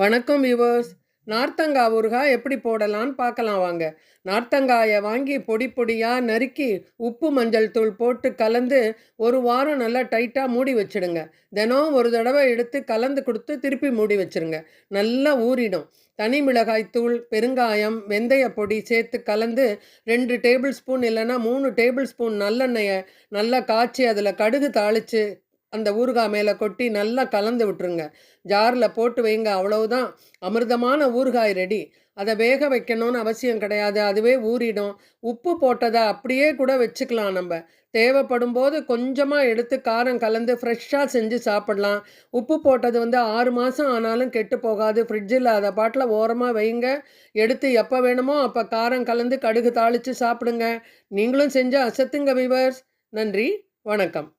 வணக்கம் வியூவர்ஸ் நார்த்தங்காய் ஊறுகாய் எப்படி போடலான்னு பார்க்கலாம் வாங்க. நார்த்தங்காயை வாங்கி பொடி பொடியாக நறுக்கி உப்பு மஞ்சள் தூள் போட்டு கலந்து ஒரு வாரம் நல்லா டைட்டாக மூடி வச்சுடுங்க. தினம் ஒரு தடவை எடுத்து கலந்து கொடுத்து திருப்பி மூடி வச்சிருங்க. நல்லா ஊறிடும். தனி மிளகாய் தூள் பெருங்காயம் வெந்தய பொடி சேர்த்து கலந்து ரெண்டு டேபிள் ஸ்பூன் இல்லைன்னா மூணு டேபிள் ஸ்பூன் நல்லெண்ணெயை நல்லா காய்ச்சி அதில் கடுகு தாளித்து அந்த ஊறுகாய் மேலே கொட்டி நல்லா கலந்து விட்டுருங்க. ஜாரில் போட்டு வைங்க அவ்வளவுதான். அமிர்தமான ஊறுகாய் ரெடி அதை வேக வைக்கணும்னு அவசியம் கிடையாது. அதுவே ஊறிடும். உப்பு போட்டதை அப்படியே கூட வச்சுக்கலாம் நம்ம. தேவைப்படும் போது கொஞ்சமாக எடுத்து காரம் கலந்து ஃப்ரெஷ்ஷாக செஞ்சு சாப்பிடலாம். உப்பு போட்டது வந்து ஆறு மாதம் ஆனாலும் கெட்டு போகாது. ஃப்ரிட்ஜில் அதை பாட்டில் ஓரமாக வைங்க. எடுத்து எப்போ வேணுமோ அப்போ காரம் கலந்து கடுகு தாளித்து சாப்பிடுங்க. நீங்களும் செஞ்சு அசத்துங்க விவர்ஸ் நன்றி. வணக்கம்.